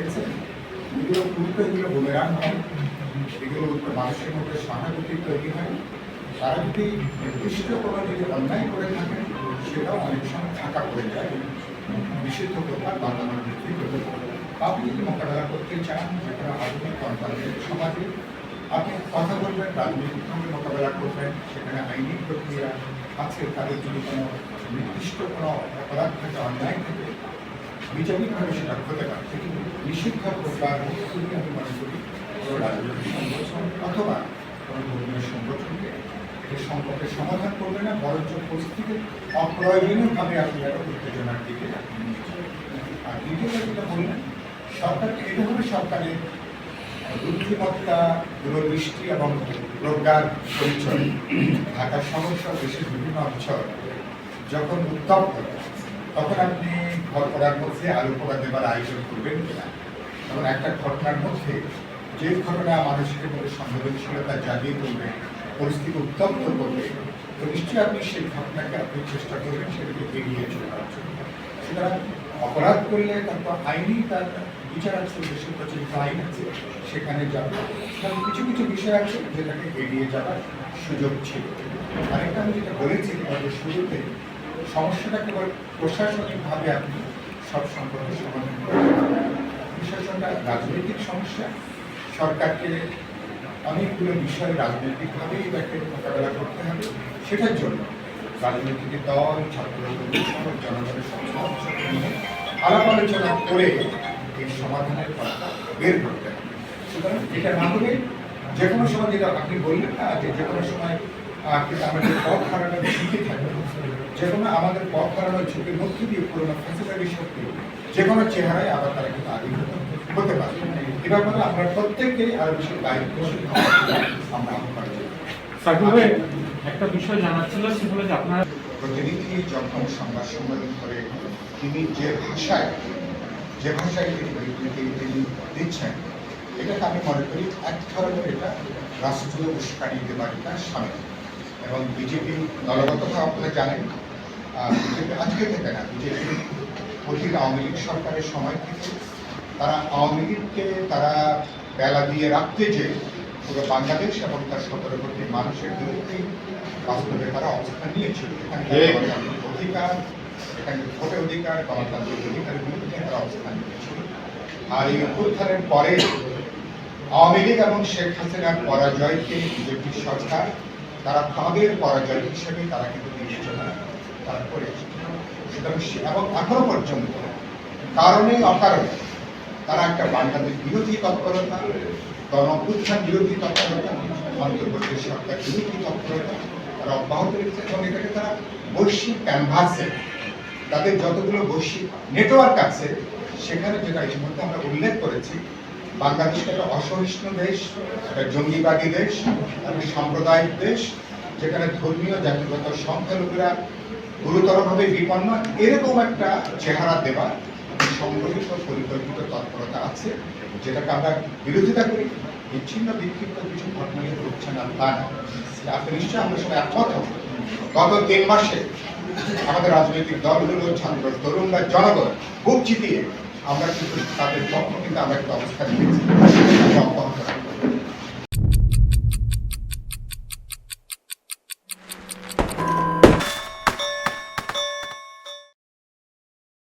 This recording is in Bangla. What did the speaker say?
দেখছেন এগুলো উল্টো এগুলো বুমেরাং হয়। এগুলো মানুষের মধ্যে সহানুভূতি তৈরি হয়। তারা যদি নির্দিষ্ট কোনো যদি অন্যায় করে থাকেন সেটাও অনেক সময় থাকা পড়ে যায়। নিষিদ্ধ করবার বাংলার ভিত্তি করতে আপনি যদি মোকাবেলা করতে চান? যে কোনো আধুনিক গণতান্ত্রিক সমাজে আপনি কথা বলবেন, রাজনৈতিকভাবে মোকাবেলা করবেন, সেখানে আইনি প্রক্রিয়া আছে, তাদের যদি কোনো নির্দিষ্ট কোনো অপরাধ থাকে, অন্যায় থাকে, বিচারিকভাবে সেটা হতে পারে কিন্তু নিষিদ্ধ করবার খুবই আমি মনে করি কোনো রাজনৈতিক অথবা কোনো ধর্মীয় সংগঠনকে এই সংকটের সমাধান করবে না, বরঞ্চ পরিস্থিতি অপ্রয়োজনীয়ভাবে আপনি একটা উত্তেজনার দিকে। আর দ্বিতীয়ত যেটা বললেন সরকারকে এটা হবে সরকারের বুদ্ধিমত্তা, দূরদৃষ্টি এবং প্রজ্ঞার পরিচয় ঢাকার সমস্যা দেশের বিভিন্ন অঞ্চল যখন উত্তপ্ত, তখন আপনি ঘর করার মধ্যে আলু পোড়া দেবার আয়োজন করবেন কিনা তখন একটা ঘটনার মধ্যে যে ঘটনা মানুষের মধ্যে সংবেদনশীলতা জাগিয়ে তুলবে, পরিস্থিতি উত্তপ্ত করবে, তো নিশ্চয়ই আপনি সেই ঘটনাকে আপনি চেষ্টা করবেন সেটাকে এড়িয়ে চলার জন্য। সুতরাং অপরাধ করলে তারপর আইনি তার বিচার আছে, দেশের প্রচলিত আইন আছে, সেখানে যাবে। কিছু কিছু বিষয় আছে যেটাকে এড়িয়ে যাওয়ার সুযোগ ছিল। আরেকটা আমি যেটা বলেছি শুরুতে সমস্যাটা কেবল প্রশাসনিকভাবে আপনি সব সম্পর্কে সমাধান করতে পারবেন না। প্রশাসনটা রাজনৈতিক সমস্যা। সরকারকে অনেকগুলো বিষয় রাজনৈতিকভাবেই তাকে মোকাবেলা করতে হবে, সেটার জন্য রাজনৈতিক দল, ছাত্র জনগণের আলাপ আলোচনা করে এই সমাধানের পথটা বের করতে হবে। সুতরাং এটা না হলে যে কোনো সময় যেটা আপনি বললেন না যে যে কোনো সময় আমাদের পথ হারানোর ঝুঁকি থাকে যে কোনো আমাদের পথ হারানোর ঝুঁকির মধ্যে দিয়ে পুরোনো ফ্যাসিলিটি শক্তি যে কোনো চেহারায় আবার তারা কিন্তু আবির্ভূত হতে পারে এ ব্যাপারে আমরা প্রত্যেককে আরও বেশি দায়িত্বশীল হওয়ার আমরা আহ্বান। একটা বিষয় জানার ছিল সেটা হলো যে আপনারা প্রতিনিধি যখন সংবাদ সম্মেলন করে তিনি যে ভাষায় যে ভাষায় তিনি বিবৃতি তিনি দিচ্ছেন এটাকে আমি মনে করি এক ধরনের এটা রাষ্ট্রীয় উস্কানি দেবার এটা সামিল এবং বিজেপি দলগতভাবে আপনারা জানেন বিজেপি আজকে থেকে না বিজেপি অতীত আওয়ামী লীগ সরকারের সময় থেকে তারা আওয়ামী লীগকে তারা বেলা দিয়ে রাখতে যে পুরো বাংলাদেশ এবং তার সতেরো কোটি মানুষের বিরুদ্ধেই বাস্তবে তারা অবস্থান নিয়েছিল। অধিকার এখানে ভোটের অধিকার গণতান্ত্রিক অধিকারের বিরুদ্ধে তারা অবস্থান নিয়েছিল। আর এই অভ্যুত্থানের পরে আওয়ামী লীগ এবং শেখ হাসিনার পরাজয়কে বিজেপি সরকার তারা তাদের পরাজয় হিসেবে তারা কিন্তু বিবেচনা তারা করেছে সুতরাং এবং এখনও পর্যন্ত কারণে অকারণে তারা একটা বাংলাদেশ বিরোধী তৎপরতা গণ অভ্যুত্থান বিরোধী তৎপরতা, অন্তর্বর্তী সরকার বিরোধী তৎপরতা, তারা অব্যাহত রেখেছে এবং এটাকে তারা বৈশ্বিক ক্যানভাসে তাদের যতগুলো বৈশ্বিক নেটওয়ার্ক আছে, সেখানে যেটা ইতিমধ্যে আমরা উল্লেখ করেছি, বাংলাদেশ একটা অসহিষ্ণু দেশ, একটা জঙ্গিবাদী দেশ, একটা সাম্প্রদায়িক দেশ, যেখানে ধর্মীয় জাতিগত সংখ্যালঘুরা গুরুতরভাবে বিপন্ন, এরকম একটা চেহারা দেওয়া সংগঠিত, পরিকল্পিত তৎপরতা আছে, যেটাকে আমরা বিরোধিতা করি। বিচ্ছিন্ন, বিক্ষিপ্ত কিছু ঘটনা নিয়ে হচ্ছে না, তা না। আপনি নিশ্চয়ই আমরা সবাই একমত গত তিন মাসে আমাদের রাজনৈতিক দলগুলো, ছাত্র তরুণরা, জনগণ বুক চিতিয়ে আমরা কিন্তু তাদের পক্ষ কিন্তু আমরা একটা অবস্থান নিয়েছি। অব্যাহত রাখব